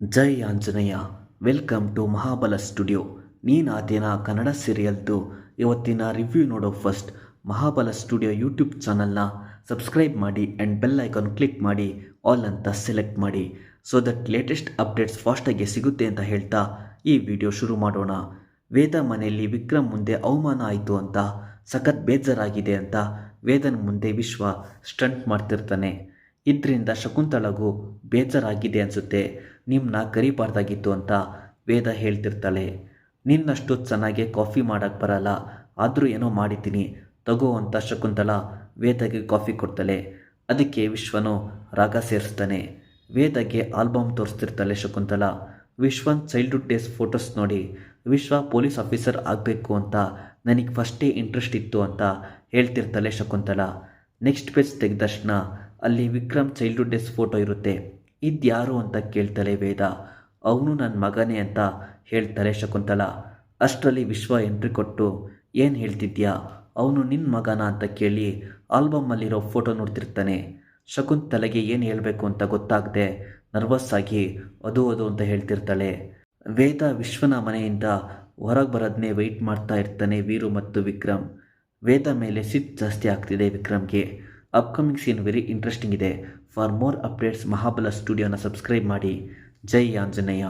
Jai Anjaneya, welcome to Mahabala studio. ನೀನಾತೇನ Kannada ಸೀರಿಯಲ್ದು? ಇವತ್ತಿನ review ನೋಡೋ ಫಸ್ಟ್ ಮಹಾಬಲ ಸ್ಟುಡಿಯೋ ಯೂಟ್ಯೂಬ್ ಚಾನಲ್ನ ಸಬ್ಸ್ಕ್ರೈಬ್ ಮಾಡಿ ಆ್ಯಂಡ್ ಬೆಲ್ ಐಕಾನ್ ಕ್ಲಿಕ್ ಮಾಡಿ ಆಲ್ ಅಂತ ಸೆಲೆಕ್ಟ್ ಮಾಡಿ. ಸೊ ದಟ್ ಲೇಟೆಸ್ಟ್ ಅಪ್ಡೇಟ್ಸ್ ಫಾಸ್ಟಾಗಿ ಸಿಗುತ್ತೆ ಅಂತ ಹೇಳ್ತಾ ಈ ವಿಡಿಯೋ ಶುರು ಮಾಡೋಣ. ವೇದ ಮನೆಯಲ್ಲಿ ವಿಕ್ರಮ್ ಮುಂದೆ ಅವಮಾನ ಆಯಿತು ಅಂತ, ಸಖತ್ ಬೇಜಾರಾಗಿದೆ ಅಂತ ವೇದನ್ ಮುಂದೆ ವಿಶ್ವ ಸ್ಟಂಟ್ ಮಾಡ್ತಿರ್ತಾನೆ. ಇದರಿಂದ ಶಕುಂತಳಗೂ ಬೇಜಾರಾಗಿದೆ ಅನಿಸುತ್ತೆ. ನಿಮ್ಮನ್ನ ಕರಿಬಾರ್ದಾಗಿತ್ತು ಅಂತ ವೇದ ಹೇಳ್ತಿರ್ತಾಳೆ. ನಿನ್ನಷ್ಟು ಚೆನ್ನಾಗಿ ಕಾಫಿ ಮಾಡೋಕ್ಕೆ ಬರಲ್ಲ. ಆದರೂ ಏನೋ ಮಾಡಿದ್ದೀನಿ. ತಗೋ ಅಂತ ಶಕುಂತಳ ವೇದಗೆ ಕಾಫಿ ಕೊಡ್ತಾಳೆ. ಅದಕ್ಕೆ ವಿಶ್ವನು ರಾಗ ಸೇರಿಸ್ತಾನೆ. ವೇದಗೆ ಆಲ್ಬಮ್ ತೋರಿಸ್ತಿರ್ತಾಳೆ ಶಕುಂತಳ. ವಿಶ್ವನ್ ಚೈಲ್ಡ್ಹುಡ್ ಡೇಸ್ ಫೋಟೋಸ್ ನೋಡಿ. ವಿಶ್ವ ಪೊಲೀಸ್ ಆಫೀಸರ್ ಆಗಬೇಕು ಅಂತ ನನಗೆ ಫಸ್ಟೇ ಇಂಟ್ರೆಸ್ಟ್ ಇತ್ತು ಅಂತ ಹೇಳ್ತಿರ್ತಾಳೆ ಶಕುಂತಳ. ನೆಕ್ಸ್ಟ್ ಪೇಜ್ ತೆಗೆದ ತಕ್ಷಣ ಅಲ್ಲಿ ವಿಕ್ರಮ್ ಚೈಲ್ಡ್ಹುಡ್ ಡೆಸ್ ಫೋಟೋ ಇರುತ್ತೆ. ಇದ್ಯಾರು ಅಂತ ಕೇಳ್ತಾಳೆ ವೇದ. ಅವನು ನನ್ನ ಮಗನೇ ಅಂತ ಹೇಳ್ತಾರೆ ಶಕುಂತಲ. ಅಷ್ಟರಲ್ಲಿ ವಿಶ್ವ ಎಂಟ್ರಿ ಕೊಟ್ಟು, ಏನು ಹೇಳ್ತಿದ್ಯಾ? ಅವನು ನಿನ್ನ ಮಗನ ಅಂತ ಕೇಳಿ ಆಲ್ಬಮ್ಮಲ್ಲಿರೋ ಫೋಟೋ ನೋಡ್ತಿರ್ತಾನೆ. ಶಕುಂತಲೆಗೆ ಏನು ಹೇಳಬೇಕು ಅಂತ ಗೊತ್ತಾಗದೆ ನರ್ವಸ್ ಆಗಿ ಅದು ಅದು ಅಂತ ಹೇಳ್ತಿರ್ತಾಳೆ. ವೇದ ವಿಶ್ವನ ಮನೆಯಿಂದ ಹೊರಗೆ ಬರೋದನ್ನೇ ವೆಯ್ಟ್ ಮಾಡ್ತಾ ಇರ್ತಾನೆ ವೀರು ಮತ್ತು ವಿಕ್ರಮ್. ವೇದ ಮೇಲೆ ಸಿಟ್ ಜಾಸ್ತಿ ಆಗ್ತಿದೆ ವಿಕ್ರಮ್ಗೆ. ಅಪ್ಕಮಿಂಗ್ ಸೀನ್ ವೆರಿ ಇಂಟ್ರೆಸ್ಟಿಂಗ್ ಇದೆ. ಫಾರ್ ಮೋರ್ ಅಪ್ಡೇಟ್ಸ್ ಮಹಾಬಲ ಸ್ಟುಡಿಯೋನ ಸಬ್ಸ್ಕ್ರೈಬ್ ಮಾಡಿ. ಜೈ ಆಂಜನೇಯ.